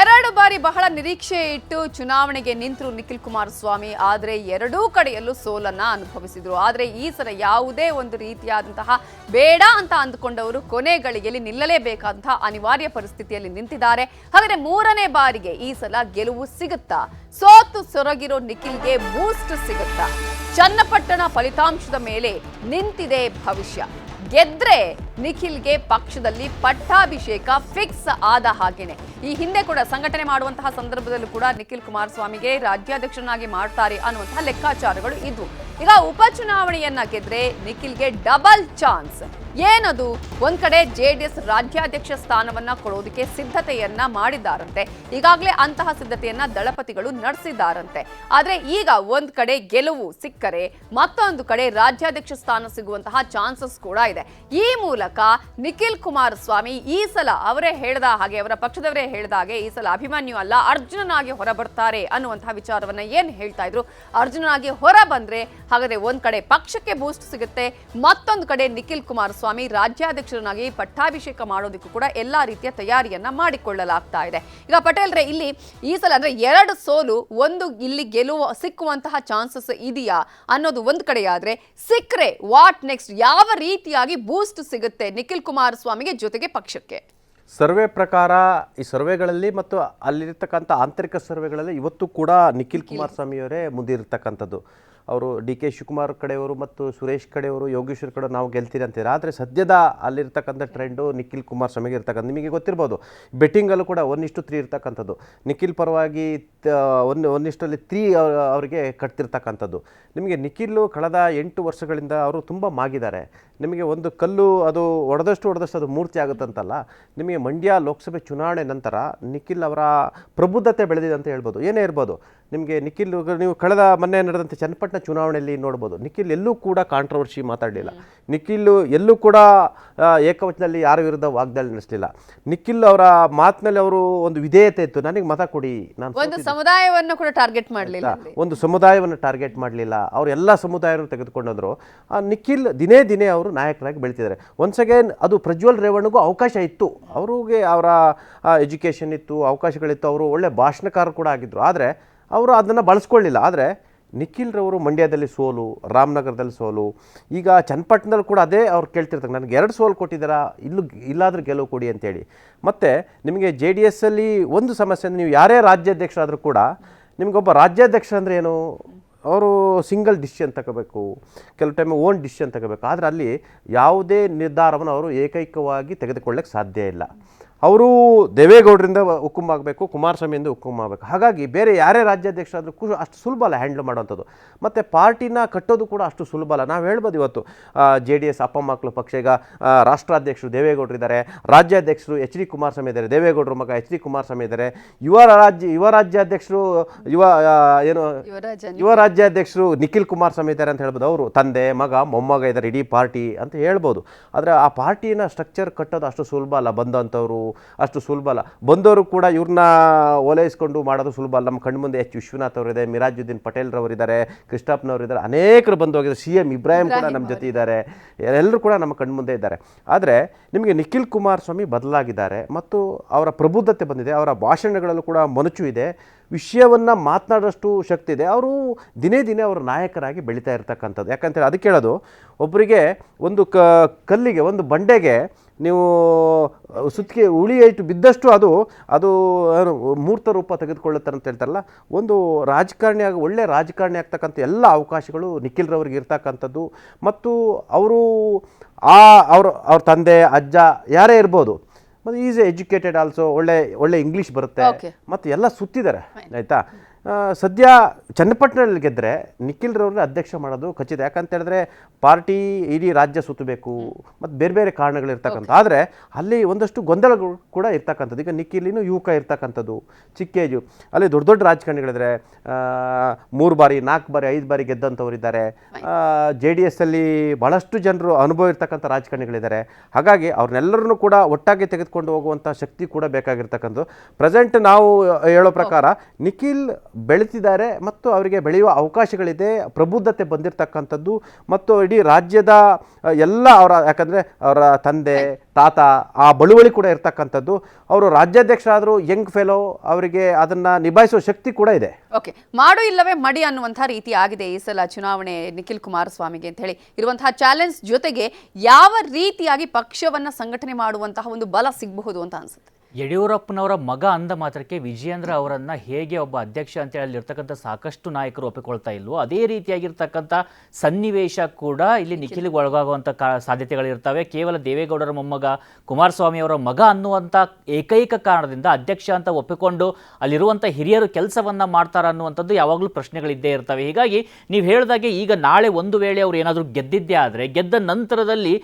ಎರಡು ಬಾರಿ ಬಹಳ ನಿರೀಕ್ಷೆ ಇಟ್ಟು ಚುನಾವಣೆಗೆ ನಿಂತರು ನಿಖಿಲ್ ಕುಮಾರಸ್ವಾಮಿ, ಆದರೆ ಎರಡೂ ಕಡೆಯಲ್ಲೂ ಸೋಲನ್ನ ಅನುಭವಿಸಿದ್ರು. ಆದರೆ ಈ ಸಲ ಯಾವುದೇ ಒಂದು ರೀತಿಯಾದಂತಹ ಬೇಡ ಅಂತ ಅಂದುಕೊಂಡವರು ಕೊನೆ ಗಳಿಗೆಯಲ್ಲಿ ನಿಲ್ಲಲೇಬೇಕಾದಂತಹ ಅನಿವಾರ್ಯ ಪರಿಸ್ಥಿತಿಯಲ್ಲಿ ನಿಂತಿದ್ದಾರೆ. ಹಾಗಾದರೆ ಮೂರನೇ ಬಾರಿಗೆ ಈ ಸಲ ಗೆಲುವು ಸಿಗುತ್ತಾ? ಸೋತು ಸೊರಗಿರೋ ನಿಖಿಲ್ಗೆ ಬೂಸ್ಟ್ ಸಿಗುತ್ತಾ? ಚನ್ನಪಟ್ಟಣ ಫಲಿತಾಂಶದ ಮೇಲೆ ನಿಂತಿದೆ ಭವಿಷ್ಯ. ಗೆದ್ರೆ ನಿಖಿಲ್ಗೆ ಪಕ್ಷದಲ್ಲಿ ಪಟ್ಟಾಭಿಷೇಕ ಫಿಕ್ಸ್ ಆದ ಹಾಗೇನೆ. ಈ ಹಿಂದೆ ಕೂಡ ಸಂಘಟನೆ ಮಾಡುವಂತಹ ಸಂದರ್ಭದಲ್ಲೂ ಕೂಡ ನಿಖಿಲ್ ಕುಮಾರಸ್ವಾಮಿಗೆ ರಾಜ್ಯಾಧ್ಯಕ್ಷನಾಗಿ ಮಾಡ್ತಾರೆ ಅನ್ನುವಂತಹ ಲೆಕ್ಕಾಚಾರಗಳು ಇದ್ವು. ಈಗ ಉಪಚುನಾವಣೆಯನ್ನ ಗೆದ್ರೆ ನಿಖಿಲ್ಗೆ ಡಬಲ್ ಚಾನ್ಸ್. ಏನದು? ಒಂದ್ ಕಡೆ ಜೆ ಡಿ ಎಸ್ ರಾಜ್ಯಾಧ್ಯಕ್ಷ ಸ್ಥಾನವನ್ನ ಕೊಡೋದಕ್ಕೆ ಸಿದ್ಧತೆಯನ್ನ ಮಾಡಿದ್ದಾರಂತೆ ಈಗಾಗಲೇ ಅಂತಹ ಸಿದ್ಧತೆಯನ್ನ ದಳಪತಿಗಳು ನಡೆಸಿದ್ದಾರಂತೆ ಆದ್ರೆ ಈಗ ಒಂದ್ ಕಡೆ ಗೆಲುವು ಸಿಕ್ಕರೆ ಮತ್ತೊಂದು ಕಡೆ ರಾಜ್ಯಾಧ್ಯಕ್ಷ ಸ್ಥಾನ ಸಿಗುವಂತಹ ಚಾನ್ಸಸ್ ಕೂಡ ಇದೆ. ಈ ಮೂಲಕ ನಿಖಿಲ್ ಕುಮಾರಸ್ವಾಮಿ ಈ ಸಲ ಅವರೇ ಹೇಳ್ದ ಹಾಗೆ, ಅವರ ಪಕ್ಷದವರೇ ಹೇಳ್ದ ಹಾಗೆ ಈ ಸಲ ಅಭಿಮನ್ಯು ಅಲ್ಲ, ಅರ್ಜುನನಾಗಿ ಹೊರಬರ್ತಾರೆ ಅನ್ನುವಂತಹ ವಿಚಾರವನ್ನ ಏನ್ ಹೇಳ್ತಾ ಇದ್ರು? ಅರ್ಜುನನಾಗಿ ಹೊರ ಬಂದ್ರೆ ಹಾಗಾದ್ರೆ ಒಂದ್ ಕಡೆ ಪಕ್ಷಕ್ಕೆ ಬೂಸ್ಟ್ ಸಿಗುತ್ತೆ ಮತ್ತೊಂದು ಕಡೆ ನಿಖಿಲ್ ಕುಮಾರಸ್ವಾಮಿ ರಾಜ್ಯಾಧ್ಯಕ್ಷರನ್ನಾಗಿ ಪಟ್ಟಾಭಿಷೇಕ ಮಾಡೋದಕ್ಕೂ ಕೂಡ ಎಲ್ಲಾ ರೀತಿಯ ತಯಾರಿಯನ್ನ ಮಾಡಿಕೊಳ್ಳಲಾಗ್ತಾ ಇದೆ. ಈಗ ಪಟೇಲ್ರೆ ಇಲ್ಲಿ ಈ ಸಲ ಅಂದ್ರೆ ಎರಡು ಸೋಲು ಒಂದು ಇಲ್ಲಿ ಗೆಲುವು ಸಿಕ್ಕುವಂತಹ ಚಾನ್ಸಸ್ ಇದೆಯಾ ಅನ್ನೋದು ಒಂದ್ ಕಡೆ ಆದ್ರೆ ಸಿಕ್ರೆ ವಾಟ್ ನೆಕ್ಸ್ಟ್ ಯಾವ ರೀತಿಯಾಗಿ ಬೂಸ್ಟ್ ಸಿಗುತ್ತೆ ನಿಖಿಲ್ ಕುಮಾರಸ್ವಾಮಿಗೆ ಜೊತೆಗೆ ಪಕ್ಷಕ್ಕೆ? ಸರ್ವೆ ಪ್ರಕಾರ ಈ ಸರ್ವೆಗಳಲ್ಲಿ ಮತ್ತು ಅಲ್ಲಿರ್ತಕ್ಕಂಥ ಆಂತರಿಕ ಸರ್ವೆಗಳಲ್ಲಿ ಇವತ್ತು ಕೂಡ ನಿಖಿಲ್. ಕುಮಾರಸ್ವಾಮಿಯವರೇ ಮುಂದಿರ್ತಕ್ಕಂಥದ್ದು. ಅವರು ಡಿ ಕೆ ಶಿವಕುಮಾರ್ ಕಡೆಯವರು ಮತ್ತು ಸುರೇಶ್ ಕಡೆಯವರು, ಯೋಗೇಶ್ವರ್ ಕಡೆ ನಾವು ಗೆಲ್ತೀರಿ ಅಂತೀರ. ಆದರೆ ಸದ್ಯದ ಅಲ್ಲಿರ್ತಕ್ಕಂಥ ಟ್ರೆಂಡು ನಿಖಿಲ್ ಕುಮಾರಸ್ವಾಮಿಗೆ ಇರ್ತಕ್ಕಂಥ ನಿಮಗೆ ಗೊತ್ತಿರ್ಬೋದು, ಬೆಟ್ಟಿಂಗಲ್ಲೂ ಕೂಡ ಒನ್ ಇಷ್ಟು ತ್ರೀ ಇರ್ತಕ್ಕಂಥದ್ದು. ನಿಖಿಲ್ ಪರವಾಗಿ ಒನ್ ಇಷ್ಟಲ್ಲಿ ತ್ರೀ ಅವರಿಗೆ ಕಟ್ತಿರ್ತಕ್ಕಂಥದ್ದು. ನಿಮಗೆ ನಿಖಿಲ್ ಕಳೆದ ಎಂಟು ವರ್ಷಗಳಿಂದ ಅವರು ತುಂಬ ಮಾಗಿದ್ದಾರೆ. ನಿಮಗೆ ಒಂದು ಕಲ್ಲು ಅದು ಒಡೆದಷ್ಟು ಹೊಡೆದಷ್ಟು ಅದು ಮೂರ್ತಿ ಆಗುತ್ತಂತಲ್ಲ ನಿಮಗೆ ಮಂಡ್ಯ ಲೋಕಸಭೆ ಚುನಾವಣೆ ನಂತರ ನಿಖಿಲ್ ಅವರ ಪ್ರಬುದ್ಧತೆ ಬೆಳೆದಿದೆ ಅಂತ ಹೇಳ್ಬೋದು. ಏನೇ ಇರ್ಬೋದು ನಿಮಗೆ ನಿಖಿಲ್ ನೀವು ಕಳೆದ ಮೊನ್ನೆ ನಡೆದಂಥ ಚನ್ನಪಟ್ಟಣ ಚುನಾವಣೆಯಲ್ಲಿ ನೋಡ್ಬೋದು ನಿಖಿಲ್ ಎಲ್ಲೂ ಕೂಡ ಕಾಂಟ್ರವರ್ಸಿ ಮಾತಾಡಲಿಲ್ಲ. ನಿಖಿಲ್ ಎಲ್ಲೂ ಕೂಡ ಏಕವಚನದಲ್ಲಿ ಯಾರ ವಿರುದ್ಧ ವಾಗ್ದಾಳಿ ನಡೆಸಲಿಲ್ಲ. ನಿಖಿಲ್ ಅವರ ಮಾತಿನಲ್ಲಿ ಅವರು ಒಂದು ವಿಧೇಯತೆ ಇತ್ತು. ನನಗೆ ಮತ ಕೊಡಿ ನಾನು ಒಂದು ಸಮುದಾಯವನ್ನು ಕೂಡ ಟಾರ್ಗೆಟ್ ಮಾಡಲಿಲ್ಲ ಒಂದು ಸಮುದಾಯವನ್ನು ಟಾರ್ಗೆಟ್ ಮಾಡಲಿಲ್ಲ. ಅವರು ಎಲ್ಲ ಸಮುದಾಯವನ್ನು ತೆಗೆದುಕೊಂಡಂದ್ರು ನಿಖಿಲ್ ದಿನೇ ದಿನೇ ಅವರು ನಾಯಕರಾಗಿ ಬೆಳೀತಿದ್ದಾರೆ. ಒನ್ಸ್ ಅಗೇನ್ ಅದು ಪ್ರಜ್ವಲ್ ರೇವಣ್ಣಗೂ ಅವಕಾಶ ಇತ್ತು. ಅವ್ರಿಗೆ ಅವರ ಎಜುಕೇಷನ್ ಇತ್ತು, ಅವಕಾಶಗಳಿತ್ತು. ಅವರು ಒಳ್ಳೆ ಭಾಷಣಕಾರರು ಕೂಡ ಆಗಿದ್ದರು ಆದರೆ ಅವರು ಅದನ್ನು ಬಳಸ್ಕೊಳ್ಳಿಲ್ಲ. ಆದರೆ ನಿಖಿಲ್ರವರು ಮಂಡ್ಯದಲ್ಲಿ ಸೋಲು, ರಾಮನಗರದಲ್ಲಿ ಸೋಲು, ಈಗ ಚನ್ನಪಟ್ಟಣದಲ್ಲಿ ಕೂಡ ಅದೇ ಅವ್ರು ಕೇಳ್ತಿರ್ತಾರೆ. ನನಗೆ ಎರಡು ಸೋಲು ಕೊಟ್ಟಿದ್ದೀರಾ? ಇಲ್ಲೂ ಇಲ್ಲಾದರೂ ಗೆಲುವು ಕೊಡಿ ಅಂತೇಳಿ. ಮತ್ತು ನಿಮಗೆ ಜೆ ಡಿ ಎಸ್ಸಲ್ಲಿ ಒಂದು ಸಮಸ್ಯೆ ಅಂದರೆ ನೀವು ಯಾರೇ ರಾಜ್ಯಾಧ್ಯಕ್ಷರಾದರೂ ಕೂಡ ನಿಮಗೊಬ್ಬ ರಾಜ್ಯಾಧ್ಯಕ್ಷ ಅಂದರೆ ಏನು? ಅವರು ಸಿಂಗಲ್ ಡಿಸಿಷನ್ ತಗೋಬೇಕು, ಕೆಲವು ಟೈಮ್ ಓನ್ ಡಿಸಿಷನ್ ತಗೋಬೇಕು. ಆದರೆ ಅಲ್ಲಿ ಯಾವುದೇ ನಿರ್ಧಾರವನ್ನು ಅವರು ಏಕೈಕವಾಗಿ ತೆಗೆದುಕೊಳ್ಳಕ್ಕೆ ಸಾಧ್ಯ ಇಲ್ಲ. ಅವರು ದೇವೇಗೌಡರಿಂದ ಹುಕುಮ್ ಆಗಬೇಕು ಕುಮಾರಸ್ವಾಮಿಯಿಂದ ಹುಕುಮ್ ಆಗಬೇಕು. ಹಾಗಾಗಿ ಬೇರೆ ಯಾರೇ ರಾಜ್ಯಾಧ್ಯಕ್ಷರಾದರೂ ಕೂಡ ಅಷ್ಟು ಸುಲಭ ಅಲ್ಲ ಹ್ಯಾಂಡ್ಲ್ ಮಾಡೋವಂಥದ್ದು ಮತ್ತು ಪಾರ್ಟಿನ ಕಟ್ಟೋದು ಕೂಡ ಅಷ್ಟು ಸುಲಭ ಅಲ್ಲ. ನಾವು ಹೇಳ್ಬೋದು ಇವತ್ತು ಜೆ ಡಿ ಎಸ್ ಅಪ್ಪ ಮಕ್ಕಳು ಪಕ್ಷ ಈಗ ರಾಷ್ಟ್ರಾಧ್ಯಕ್ಷರು ದೇವೇಗೌಡರು ಇದ್ದಾರೆ ರಾಜ್ಯಾಧ್ಯಕ್ಷರು ಎಚ್ ಡಿ ಕುಮಾರಸ್ವಾಮಿ ಇದ್ದಾರೆ ದೇವೇಗೌಡರ ಮಗ ಎಚ್ ಡಿ ಕುಮಾರಸ್ವಾಮಿ ಇದ್ದಾರೆ ಯುವ ರಾಜ್ಯ ಯುವ ರಾಜ್ಯಾಧ್ಯಕ್ಷರು ಯುವ ಏನು ಯುವ ರಾಜ್ಯಾಧ್ಯಕ್ಷರು ನಿಖಿಲ್ ಕುಮಾರಸ್ವಾಮಿ ಇದ್ದಾರೆ ಅಂತ ಹೇಳ್ಬೋದು. ಅವರು ತಂದೆ ಮಗ ಮೊಮ್ಮಗ ಇದ್ದಾರೆ ಇಡೀ ಪಾರ್ಟಿ ಅಂತ ಹೇಳ್ಬೋದು. ಆದರೆ ಆ ಪಾರ್ಟಿನ ಸ್ಟ್ರಕ್ಚರ್ ಕಟ್ಟೋದು ಅಷ್ಟು ಸುಲಭ ಅಲ್ಲ. ಬಂದಂಥವ್ರು ಅಷ್ಟು ಸುಲಭ ಅಲ್ಲ. ಬಂದವರು ಕೂಡ ಇವ್ರನ್ನ ಓಲೈಸ್ಕೊಂಡು ಮಾಡೋದು ಸುಲಭ ಅಲ್ಲ. ನಮ್ಮ ಕಣ್ಮುಂದೆ ಎಚ್ ವಿಶ್ವನಾಥ್ ಅವರಿದೆ ಮಿರಾಜುದ್ದೀನ್ ಪಟೇಲ್ ರವರಿದ್ದಾರೆ ಕೃಷ್ಣಪ್ಪನವರು ಇದ್ದಾರೆ ಅನೇಕರು ಬಂದು ಹೋಗಿದ್ದಾರೆ. ಸಿ ಎಂ ಇಬ್ರಾಹಿಂ ಕೂಡ ನಮ್ಮ ಜೊತೆ ಇದ್ದಾರೆ. ಎಲ್ಲರೂ ಕೂಡ ನಮ್ಮ ಕಣ್ಮುಂದೆ ಇದ್ದಾರೆ. ಆದರೆ ನಿಮಗೆ ನಿಖಿಲ್ ಕುಮಾರಸ್ವಾಮಿ ಬದಲಾಗಿದ್ದಾರೆ ಮತ್ತು ಅವರ ಪ್ರಬುದ್ಧತೆ ಬಂದಿದೆ ಅವರ ಭಾಷಣಗಳಲ್ಲೂ ಕೂಡ ಮನುಚು ಇದೆ. ವಿಷಯವನ್ನು ಮಾತನಾಡೋಷ್ಟು ಶಕ್ತಿ ಇದೆ. ಅವರು ದಿನೇ ದಿನೇ ಅವರು ನಾಯಕರಾಗಿ ಬೆಳೀತಾ ಇರ್ತಕ್ಕಂಥದ್ದು. ಯಾಕಂತೇಳಿ ಅದಕ್ಕೆ ಹೇಳೋದು ಒಬ್ಬರಿಗೆ ಒಂದು ಕ, ಕಲ್ಲಿಗೆ, ಒಂದು ಬಂಡೆಗೆ ನೀವು ಸುತ್ತಿಗೆ ಉಳಿ ಇಟ್ಟು ಬಿದ್ದಷ್ಟು ಅದು ಅದು ಮೂರ್ತ ರೂಪ ತೆಗೆದುಕೊಳ್ಳುತ್ತಾರೆ ಅಂತ ಹೇಳ್ತಾರಲ್ಲ, ಒಂದು ರಾಜಕಾರಣಿ ಆಗ, ಒಳ್ಳೆ ರಾಜಕಾರಣಿ ಆಗ್ತಕ್ಕಂಥ ಎಲ್ಲ ಅವಕಾಶಗಳು ನಿಖಿಲ್ರವ್ರಿಗೆ ಇರ್ತಕ್ಕಂಥದ್ದು. ಮತ್ತು ಅವರು, ಆ, ಅವ್ರ ಅವ್ರ ತಂದೆ, ಅಜ್ಜ, ಯಾರೇ ಇರ್ಬೋದು ಮತ್ತು ಈಸ್ ಎಜುಕೇಟೆಡ್ ಆಲ್ಸೋ ಒಳ್ಳೆ ಒಳ್ಳೆ ಇಂಗ್ಲೀಷ್ ಬರುತ್ತೆ. ಮತ್ತು ಎಲ್ಲ ಸುತ್ತಿದ್ದಾರೆ ಆಯಿತಾ? ಸದ್ಯ ಚನ್ನಪಟ್ಟಣದಲ್ಲಿ ಗೆದ್ದರೆ ನಿಖಿಲ್ರವ್ರನ್ನ ಅಧ್ಯಕ್ಷ ಮಾಡೋದು ಖಚಿತ. ಯಾಕಂತ ಹೇಳಿದ್ರೆ ಪಾರ್ಟಿ ಇಡೀ ರಾಜ್ಯ ಸುತ್ತಬೇಕು. ಮತ್ತು ಬೇರೆ ಬೇರೆ ಕಾರಣಗಳಿರ್ತಕ್ಕಂಥ ಆದರೆ ಅಲ್ಲಿ ಒಂದಷ್ಟು ಗೊಂದಲಗಳು ಕೂಡ ಇರ್ತಕ್ಕಂಥದ್ದು. ಈಗ ನಿಖಿಲಿನೂ ಯುವಕ ಇರ್ತಕ್ಕಂಥದ್ದು. ಚಿಕ್ಕೇಜು. ಅಲ್ಲಿ ದೊಡ್ಡ ದೊಡ್ಡ ರಾಜಕಾರಣಿಗಳಿದ್ರೆ ಮೂರು ಬಾರಿ ನಾಲ್ಕು ಬಾರಿ ಐದು ಬಾರಿ ಗೆದ್ದಂಥವರಿದ್ದಾರೆ ಜೆ ಡಿ ಎಸ್ಸಲ್ಲಿ ಭಾಳಷ್ಟು ಜನರು ಅನುಭವ ಇರ್ತಕ್ಕಂಥ ರಾಜಕಾರಣಿಗಳಿದ್ದಾರೆ. ಹಾಗಾಗಿ ಅವ್ರನ್ನೆಲ್ಲರನ್ನೂ ಕೂಡ ಒಟ್ಟಾಗಿ ತೆಗೆದುಕೊಂಡು ಹೋಗುವಂಥ ಶಕ್ತಿ ಕೂಡ ಬೇಕಾಗಿರ್ತಕ್ಕಂಥದ್ದು. ಪ್ರೆಸೆಂಟ್ ನಾವು ಹೇಳೋ ಪ್ರಕಾರ ನಿಖಿಲ್ ಬೆಳೀತಿದ್ದಾರೆ ಮತ್ತು ಅವರಿಗೆ ಬೆಳೆಯುವ ಅವಕಾಶಗಳಿದೆ. ಪ್ರಬುದ್ಧತೆ ಬಂದಿರತಕ್ಕಂಥದ್ದು. ಮತ್ತು ಇಡೀ ರಾಜ್ಯದ ಎಲ್ಲ ಅವರ, ಯಾಕಂದರೆ ಅವರ ತಂದೆ, ತಾತ ಆ ಬಳುವಳಿ ಕೂಡ ಇರ್ತಕ್ಕಂಥದ್ದು. ಅವರು ರಾಜ್ಯಾಧ್ಯಕ್ಷರಾದರೂ ಯಂಗ್ ಫೆಲೋ ಅವರಿಗೆ ಅದನ್ನು ನಿಭಾಯಿಸುವ ಶಕ್ತಿ ಕೂಡ ಇದೆ. ಓಕೆ. ಮಾಡು ಇಲ್ಲವೇ ಮಡಿ ಅನ್ನುವಂಥ ರೀತಿ ಆಗಿದೆ ಈ ಸಲ ಚುನಾವಣೆ ನಿಖಿಲ್ ಕುಮಾರಸ್ವಾಮಿಗೆ ಅಂತ ಹೇಳಿ ಇರುವಂತಹ ಚಾಲೆಂಜ್ ಜೊತೆಗೆ ಯಾವ ರೀತಿಯಾಗಿ ಪಕ್ಷವನ್ನು ಸಂಘಟನೆ ಮಾಡುವಂತಹ ಒಂದು ಬಲ ಸಿಗಬಹುದು ಅಂತ ಅನ್ಸುತ್ತೆ? ಯಡಿಯೂರಪ್ಪನವರ ಮಗ ಅಂದ ಮಾತ್ರಕ್ಕೆ ವಿಜಯೇಂದ್ರ ಅವರನ್ನ ಹೇಗೆ ಒಬ್ಬ ಅಧ್ಯಕ್ಷ ಅಂತ ಹೇಳಿ ಅಲ್ಲಿರ್ತಕ್ಕಂಥ ಸಾಕಷ್ಟು ನಾಯಕರು ಒಪ್ಪಿಕೊಳ್ತಾ ಇಲ್ವೋ ಅದೇ ರೀತಿಯಾಗಿರ್ತಕ್ಕಂಥ ಸನ್ನಿವೇಶ ಕೂಡ ಇಲ್ಲಿ ನಿಖಿಲಿಗೆ ಒಳಗಾಗುವಂಥ ಕಾ ಸಾಧ್ಯತೆಗಳಿರ್ತವೆ ಕೇವಲ ದೇವೇಗೌಡರ ಮೊಮ್ಮಗ ಕುಮಾರಸ್ವಾಮಿ ಅವರ ಮಗ ಅನ್ನುವಂಥ ಏಕೈಕ ಕಾರಣದಿಂದ ಅಧ್ಯಕ್ಷ ಅಂತ ಒಪ್ಪಿಕೊಂಡು ಅಲ್ಲಿರುವಂಥ ಹಿರಿಯರು ಕೆಲಸವನ್ನ ಮಾಡ್ತಾರ ಅನ್ನುವಂಥದ್ದು ಯಾವಾಗಲೂ ಪ್ರಶ್ನೆಗಳಿದ್ದೇ ಇರ್ತವೆ. ಹೀಗಾಗಿ ನೀವು ಹೇಳಿದಾಗೆ ಈಗ ನಾಳೆ ಒಂದು ವೇಳೆ ಅವ್ರು ಏನಾದರೂ ಗೆದ್ದಿದ್ದೇ ಆದರೆ ಗೆದ್ದ ನಂತರದಲ್ಲಿ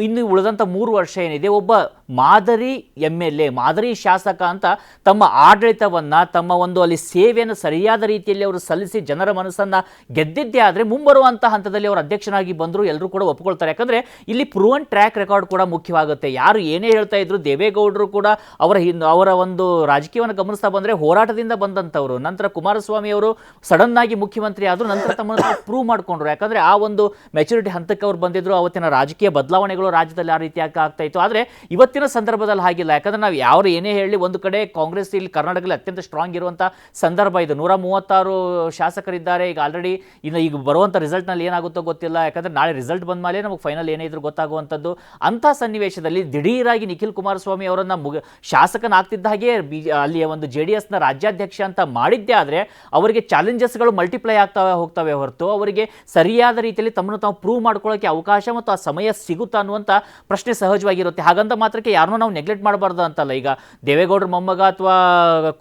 ಇನ್ನು ಉಳಿದಂಥ ಮೂರು ವರ್ಷ ಏನಿದೆ ಒಬ್ಬ ಮಾದರಿ ಎಂ ಎಲ್ ಎ ಮಾದರಿ ಶಾಸಕ ಅಂತ ತಮ್ಮ ಆಡಳಿತವನ್ನ, ತಮ್ಮ ಒಂದು ಅಲ್ಲಿ ಸೇವೆಯನ್ನು ಸರಿಯಾದ ರೀತಿಯಲ್ಲಿ ಅವರು ಸಲ್ಲಿಸಿ ಜನರ ಮನಸ್ಸನ್ನ ಗೆದ್ದಿದ್ದೇ ಆದರೆ ಮುಂಬರುವಂಥ ಹಂತದಲ್ಲಿ ಅವರು ಅಧ್ಯಕ್ಷನಾಗಿ ಬಂದರೂ ಎಲ್ಲರೂ ಕೂಡ ಒಪ್ಪಿಕೊಳ್ತಾರೆ ಯಾಕಂದ್ರೆ ಇಲ್ಲಿ ಪ್ರೂವನ್ ಟ್ರ್ಯಾಕ್ ರೆಕಾರ್ಡ್ ಕೂಡ ಮುಖ್ಯವಾಗುತ್ತೆ. ಯಾರು ಏನೇ ಹೇಳ್ತಾ ಇದ್ರು ದೇವೇಗೌಡರು ಕೂಡ ಅವರ ಹಿನ್ ಅವರ ಒಂದು ರಾಜಕೀಯವನ್ನು ಗಮನಿಸ್ತಾ ಬಂದ್ರೆ ಹೋರಾಟದಿಂದ ಬಂದಂಥವರು. ನಂತರ ಕುಮಾರಸ್ವಾಮಿ ಅವರು ಸಡನ್ ಆಗಿ ಮುಖ್ಯಮಂತ್ರಿ ಆದರೂ ನಂತರ ತಮ್ಮನ್ನು ಪ್ರೂವ್ ಮಾಡ್ಕೊಂಡ್ರು. ಯಾಕಂದ್ರೆ ಆ ಒಂದು ಮೆಚುರಿಟಿ ಹಂತಕ್ಕೆ ಅವ್ರು ಬಂದಿದ್ರು, ಅವತ್ತಿನ ರಾಜಕೀಯ ಬದಲಾವಣೆಗಳು ರಾಜ್ಯದಲ್ಲಿ ಆ ರೀತಿ ಆಗ- ಆಗ್ತಾ ಇತ್ತು. ಆದರೆ ಇವತ್ತಿನ ಸಂದರ್ಭದಲ್ಲಿ ಹಾಗಿಲ್ಲ. ಯಾಕಂದರೆ ನಾವು ಯಾವ ಏನೇ ಹೇಳಿ ಒಂದು ಕಡೆ ಕಾಂಗ್ರೆಸ್ ಇಲ್ಲಿ ಕರ್ನಾಟಕದಲ್ಲಿ ಅತ್ಯಂತ ಸ್ಟ್ರಾಂಗ್ ಇರುವಂಥ ಸಂದರ್ಭ ಇದು. ನೂರ ಮೂವತ್ತಾರು ಶಾಸಕರಿದ್ದಾರೆ. ಈಗ ಆಲ್ರೆಡಿ ಇನ್ನು ಈಗ ಬರುವಂಥ ರಿಸಲ್ಟ್ನಲ್ಲಿ ಏನಾಗುತ್ತೋ ಗೊತ್ತಿಲ್ಲ. ಯಾಕಂದರೆ ನಾಳೆ ರಿಸಲ್ಟ್ ಬಂದ ಮೇಲೆ ನಮಗೆ ಫೈನಲ್ ಏನೇ ಇದ್ರೂ ಗೊತ್ತಾಗುವಂಥದ್ದು. ಅಂಥ ಸನ್ನಿವೇಶದಲ್ಲಿ ದಿಢೀರಾಗಿ ನಿಖಿಲ್ ಕುಮಾರಸ್ವಾಮಿ ಅವರನ್ನು ಮುಗ ಶಾಸಕನಾಗ್ತಿದ್ದ ಹಾಗೆ ಬಿ, ಅಲ್ಲಿಯ ಒಂದು ಜೆ ಡಿ ಎಸ್ನ ರಾಜ್ಯಾಧ್ಯಕ್ಷ ಅಂತ ಮಾಡಿದ್ದೇ ಆದರೆ ಅವರಿಗೆ ಚಾಲೆಂಜಸ್ಗಳು ಮಲ್ಟಿಪ್ಲೈ ಆಗ್ತಾವೆ ಹೋಗ್ತವೆ ಹೊರತು ಅವರಿಗೆ ಸರಿಯಾದ ರೀತಿಯಲ್ಲಿ ತಮ್ಮನ್ನು ತಾವು ಪ್ರೂವ್ ಮಾಡ್ಕೊಳ್ಳೋಕೆ ಅವಕಾಶ ಮತ್ತು ಆ ಸಮಯ ಸಿಗುತ್ತಾ ಅನ್ನುವಂಥ ಪ್ರಶ್ನೆ ಸಹಜವಾಗಿರುತ್ತೆ. ಹಾಗಂತ ಮಾತ್ರಕ್ಕೆ ಯಾರನ್ನೂ ನಾವು ನೆಗ್ಲೆಕ್ಟ್ ಮಾಡಬಾರ್ದು ಅಂತಲ್ಲ. ಈಗ ದೇವೇಗೌಡರ ಮೊಮ್ಮಗ ಅಥವಾ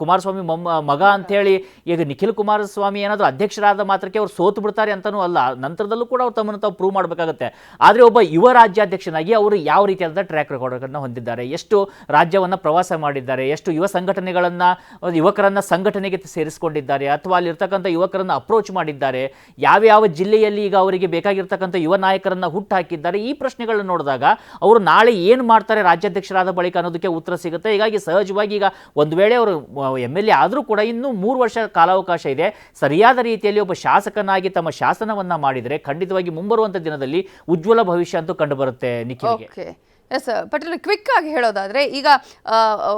ಕುಮಾರಸ್ವಾಮಿ ಮೊಮ್ಮ, ಮಗ ಅಂಥೇಳಿ ಈಗ ನಿಖಿಲ್ ಕುಮಾರಸ್ವಾಮಿ ಏನಾದರೂ ಅಧ್ಯಕ್ಷರಾದ ಮಾತ್ರಕ್ಕೆ ಅವ್ರು ಸೋತು ಬಿಡ್ತಾರೆ ಅಂತಲೂ ಅಲ್ಲ. ನಂತರದಲ್ಲೂ ಕೂಡ ಅವ್ರು ತಮ್ಮನ್ನು ತಾವು ಪ್ರೂವ್ ಮಾಡಬೇಕಾಗುತ್ತೆ. ಆದರೆ ಒಬ್ಬ ಯುವ ರಾಜ್ಯಾಧ್ಯಕ್ಷನಾಗಿ ಅವರು ಯಾವ ರೀತಿಯಾದ ಟ್ರ್ಯಾಕ್ ರೆಕಾರ್ಡ್ಗಳನ್ನು ಹೊಂದಿದ್ದಾರೆ? ಎಷ್ಟು ರಾಜ್ಯವನ್ನು ಪ್ರವಾಸ ಮಾಡಿದ್ದಾರೆ? ಎಷ್ಟು ಯುವ ಸಂಘಟನೆಗಳನ್ನು, ಯುವಕರನ್ನು ಸಂಘಟನೆಗೆ ಸೇರಿಸಿಕೊಂಡಿದ್ದಾರೆ? ಅಥವಾ ಅಲ್ಲಿರ್ತಕ್ಕಂಥ ಯುವಕರನ್ನು ಅಪ್ರೋಚ್ ಮಾಡಿದ್ದಾರೆ? ಯಾವ್ಯಾವ ಜಿಲ್ಲೆಯಲ್ಲಿ ಈಗ ಅವರಿಗೆ ಬೇಕಾಗಿರ್ತಕ್ಕಂಥ ಯುವ ನಾಯಕರನ್ನು ಹುಟ್ಟು ಹಾಕಿದ್ದಾರೆ? ಈ ಪ್ರಶ್ನೆಗಳನ್ನ ನೋಡಿದಾಗ ಅವರು ನಾಳೆ ಏನು ಮಾಡ್ತಾರೆ ರಾಜ್ಯಾಧ್ಯಕ್ಷರಾದ ಬಳಿಕ ಅನ್ನೋದಕ್ಕೆ ಉತ್ತರ ಸಿಗುತ್ತೆ. ಹೀಗಾಗಿ ಸಹಜವಾಗಿ ಈಗ ಒಂದು ವೇಳೆ ಅವರು ಎಂ ಎಲ್ ಎ ಆದರೂ ಕೂಡ ಇನ್ನೂ ಮೂರು ವರ್ಷ ಕಾಲಾವಕಾಶ ಇದೆ. ಸರಿಯಾದ ರೀತಿಯಲ್ಲಿ ಒಬ್ಬ ಶಾಸಕನಾಗಿ ತಮ್ಮ ಶಾಸನವನ್ನು ಮಾಡಿದರೆ ಖಂಡಿತವಾಗಿ ಮುಂಬರುವಂಥ ದಿನದಲ್ಲಿ ಉಜ್ವಲ ಭವಿಷ್ಯ ಅಂತೂ ಕಂಡುಬರುತ್ತೆ ನಿಖಿಲ್ಗೆ. ಎಸ್ ಪಟೇಲ್ ಕ್ವಿಕ್ ಆಗಿ ಹೇಳೋದಾದ್ರೆ ಈಗ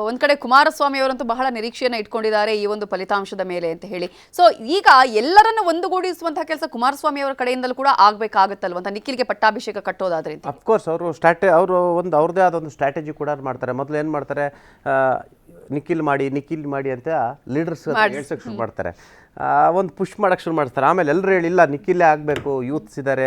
ಒಂದ್ ಕಡೆ ಕುಮಾರಸ್ವಾಮಿ ಅವರಂತೂ ಬಹಳ ನಿರೀಕ್ಷೆಯನ್ನು ಇಟ್ಕೊಂಡಿದ್ದಾರೆ ಈ ಒಂದು ಫಲಿತಾಂಶದ ಮೇಲೆ ಅಂತ ಹೇಳಿ. ಸೊ ಈಗ ಎಲ್ಲರನ್ನು ಒಂದುಗೂಡಿಸುವಂತಹ ಕೆಲಸ ಕುಮಾರಸ್ವಾಮಿ ಅವರ ಕಡೆಯಿಂದಲೂ ಕೂಡ ಆಗಬೇಕಾಗುತ್ತಲ್ವಂತ ನಿಖಿಲ್ಗೆ ಪಟ್ಟಾಭಿಷೇಕ ಕಟ್ಟೋದಾದ್ರೆ ಅಫ್ಕೋರ್ಸ್ ಅವರು ಸ್ಟ್ರಾಟೆ ಅವರು ಒಂದು ಅವ್ರದೇ ಆದ ಒಂದು ಸ್ಟ್ರಾಟಜಿ ಕೂಡ ಮಾಡ್ತಾರೆ. ಮೊದಲು ಏನು ಮಾಡ್ತಾರೆ ನಿಖಿಲ್ ಮಾಡಿ ನಿಖಿಲ್ ಮಾಡಿ ಅಂತ ಲೀಡರ್ಸ್ ಶುರು ಮಾಡ್ತಾರೆ. ಒಂದು ಪುಷ್ ಮಾಡೋಕ್ಕೆ ಶುರು ಮಾಡ್ತಾರೆ. ಆಮೇಲೆ ಎಲ್ಲರೂ ಹೇಳಿಲ್ಲ ನಿಖಿಲೇ ಆಗಬೇಕು ಯೂತ್ಸ್ ಇದ್ದಾರೆ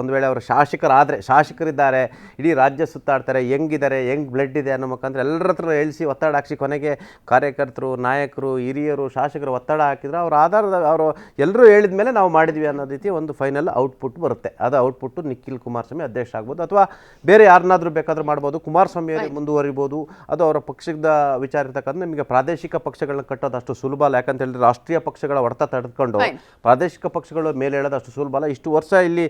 ಒಂದು ವೇಳೆ ಅವರು ಶಾಸಕರಾದರೆ ಶಾಸಕರಿದ್ದಾರೆ ಇಡೀ ರಾಜ್ಯ ಸುತ್ತಾಡ್ತಾರೆ ಹೆಂಗಿದ್ದಾರೆ ಹೆಂಗ್ ಬ್ಲಡ್ ಇದೆ ಅನ್ನೋ ಮುಖಾಂತರ ಎಲ್ಲರ ಹತ್ರ ಹೇಳಿಸಿ ಒತ್ತಡ ಹಾಕಿಸಿ ಕೊನೆಗೆ ಕಾರ್ಯಕರ್ತರು ನಾಯಕರು ಹಿರಿಯರು ಶಾಸಕರು ಒತ್ತಡ ಹಾಕಿದ್ರೆ ಅವ್ರ ಆಧಾರದ ಅವರು ಎಲ್ಲರೂ ಹೇಳಿದ ಮೇಲೆ ನಾವು ಮಾಡಿದ್ವಿ ಅನ್ನೋ ರೀತಿ ಒಂದು ಫೈನಲ್ ಔಟ್ಪುಟ್ ಬರುತ್ತೆ. ಅದು ಔಟ್ಪುಟ್ಟು ನಿಖಿಲ್ ಕುಮಾರಸ್ವಾಮಿ ಅಧ್ಯಕ್ಷ ಆಗ್ಬೋದು ಅಥವಾ ಬೇರೆ ಯಾರನ್ನಾದರೂ ಬೇಕಾದರೂ ಮಾಡ್ಬೋದು. ಕುಮಾರಸ್ವಾಮಿ ಅವರೇ ಮುಂದುವರಿಬೋದು. ಅದು ಅವರ ಪಕ್ಷದ ವಿಚಾರ ಇರ್ತಕ್ಕಂಥ ನಿಮಗೆ ಪ್ರಾದೇಶಿಕ ಪಕ್ಷಗಳನ್ನ ಕಟ್ಟೋದು ಅಷ್ಟು ಸುಲಭ ಅಲ್ಲ. ಯಾಕಂತ ಹೇಳಿದ್ರೆ ರಾಷ್ಟ್ರೀಯ ಪಕ್ಷಗಳ ಹೊಡೆತ ತಡೆದುಕೊಂಡು ಪ್ರಾದೇಶಿಕ ಪಕ್ಷಗಳು ಮೇಲೆ ಹೇಳೋದು ಅಷ್ಟು ಸುಲಭ ಅಲ್ಲ. ಇಷ್ಟು ವರ್ಷ ಇಲ್ಲಿ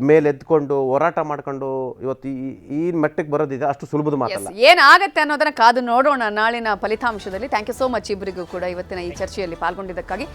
ಮೇಲೆದ್ಕೊಂಡು ಹೋರಾಟ ಮಾಡ್ಕೊಂಡು ಇವತ್ತು ಈ- ಈ ಮಟ್ಟಕ್ಕೆ ಬರೋದಿದೆ. ಅಷ್ಟು ಸುಲಭದ ಮಾತಲ್ಲ. ಏನಾಗುತ್ತೆ ಏನಾಗತ್ತೆ ಅನ್ನೋದನ್ನ ಕಾದು ನೋಡೋಣ ನಾಳಿನ ಫಲಿತಾಂಶದಲ್ಲಿ. ಥ್ಯಾಂಕ್ ಯು ಸೋ ಮಚ್ ಇಬ್ಬರಿಗೂ ಕೂಡ ಇವತ್ತಿನ ಈ ಚರ್ಚೆಯಲ್ಲಿ ಪಾಲ್ಗೊಂಡಿದ್ದಕ್ಕಾಗಿ.